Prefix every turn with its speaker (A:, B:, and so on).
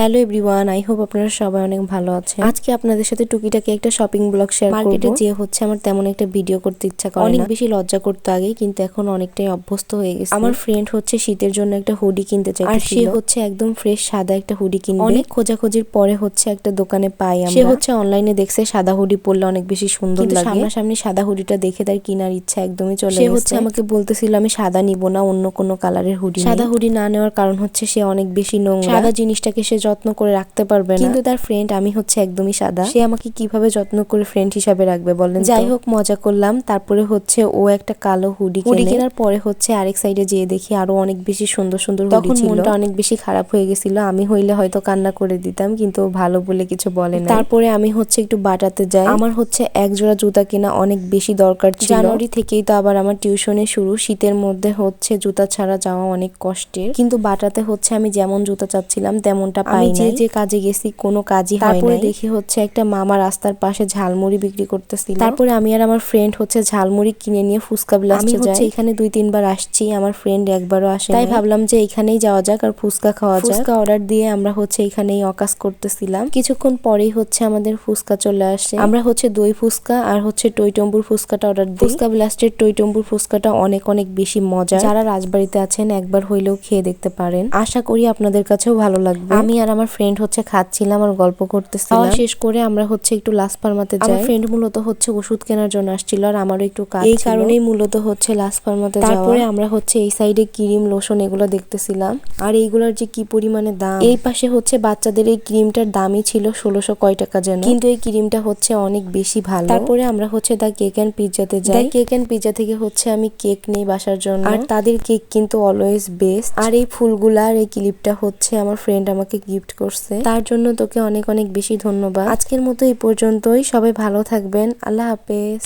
A: Hello everyone I hope আপনারা সবাই অনেক ভালো আছেন। আজকে আপনাদের সাথে টুকিটাকি একটা শপিং ব্লগ শেয়ার করব। মার্কেটে যে হচ্ছে আমার তেমন একটা ভিডিও করতে ইচ্ছা করে অনেক বেশি লজ্জা করতে আগে কিন্তু এখন অনেকটাই অভ্যস্ত হয়ে গেছে। আমার ফ্রেন্ড হচ্ছে শীতের জন্য একটা হুডি কিনতে চাই আর সে হচ্ছে একদম ফ্রেশ সাদা একটা হুডি কিনবে। অনেক খোঁজাখুঁজির পরে হচ্ছে একটা দোকানে পাই আমরা। সে হচ্ছে অনলাইনে দেখছে সাদা হুডি পরলে অনেক বেশি সুন্দর লাগে। সামনাসামনি সাদা হুডিটা দেখে তার কেনার ইচ্ছা একদমই চলে সে হচ্ছে আমাকে বলতেছিল আমি সাদা নিব না অন্য কোনো কালারের হুডি সাদা হুডি না নেওয়ার কারণ হচ্ছে সে অনেক বেশি নোংরা। সাদা জিনিসটাকে সে যত্ন করে রাখতে পারবে না। কিন্তু তার ফ্রেন্ড আমি হচ্ছে একদমই সাদা। সে আমাকে কীভাবে যত্ন করে ফ্রেন্ড হিসাবে রাখবে বলেন যাই হোক মজা করলাম। তারপরে হচ্ছে ও একটা কালো হুডি হুডি কেনার পরে হচ্ছে আরেক সাইডে যেয়ে দেখি আরও অনেক বেশি সুন্দর সুন্দর হুডি ছিল। মনটা অনেক বেশি খারাপ হয়ে গেছিল। আমি হইলে হয়তো কান্না করে দিতাম কিন্তু ভালো বলে কিছু বলে না তারপরে আমি হচ্ছে একটু বাটাতে যাই। আমার হচ্ছে এক জোড়া জুতা কেনা অনেক বেশি দরকার ছিল। জানুয়ারি থেকেই তো আবার আমার টিউশনে শুরু। শীতের মধ্যে হচ্ছে জুতা ছাড়া যাওয়া অনেক কষ্টের। কিন্তু বাটাতে হচ্ছে আমি যেমন জুতা চাচ্ছিলাম তেমনটা পাই যে যে কাজে গেছি কোনো কাজই হয় তারপরে দেখি হচ্ছে একটা মামা রাস্তার পাশে ঝালমুড়ি বিক্রি করতেছিল। তারপরে আমি আর আমার ফ্রেন্ড হচ্ছে ঝালমুড়ি কিনে নিয়ে ফুচকা বিলাসে যাই। এখানে দুই তিনবার আসছি আমার ফ্রেন্ড একবারও আসে তাই ভাবলাম যে এখানেই যাওয়া যাক আর ফুচকা খাওয়া যাক। ফুচকা অর্ডার দিয়ে আমরা হচ্ছে এখানেই অকাশ করতেছিলাম। কিছুক্ষণ পরেই হচ্ছে আমাদের ফুচকা চলে আসে। আমরা হচ্ছে দই ফুচকা আর হচ্ছে টইটম্বুর ফুচকাটা অর্ডার দিই। ফুচকা ব্লাস্টের টইটম্বুর ফুচকাটা অনেক অনেক বেশি মজা যারা রাজবাড়িতে আছেন একবার হইলেও খেয়ে দেখতে পারেন। আশা করি আপনাদের কাছেও ভালো লাগবে। আমি আর আমার ফ্রেন্ড হচ্ছে খাচ্ছিলাম আর গল্প করতেছিলাম শেষ করে আমরা হচ্ছে একটু লাস ফার্মাতে যাই। আমার ফ্রেন্ড মূলত হচ্ছে ওষুধ কেনার জন্য আসছিল আর আমারও একটু কাজ এই কারণেই মূলত হচ্ছে লাস ফার্মাতে তারপরে আমরা হচ্ছে এই সাইডে ক্রিম লোশন এগুলো দেখতেছিলাম। আর এইগুলোর যে কি পরিমাণে দাম? এই পাশে হচ্ছে বাচ্চাদের এই ক্রিমটার দামই ছিল ষোলোশো কয় টাকা যেন। কিন্তু এই ক্রিমটা হচ্ছে অনেক বেশি ভালো। তারপরে আমরা হচ্ছে দা কেক অ্যান্ড পিৎজাতে যাই। কেক অ্যান্ড পিৎজা থেকে হচ্ছে আমি কেক নেই বাসার জন্য। আর তাদের কেক কিন্তু অলওয়েজ বেস্ট আর এই ফুলগুলা আর এই ক্লিপটা হচ্ছে আমার ফ্রেন্ড আমাকে গিফট করছে। তার জন্য তোকে অনেক অনেক বেশি ধন্যবাদ। আজকের মতো এই পর্যন্তই। সবাই ভালো থাকবেন। আল্লাহ হাফেজ।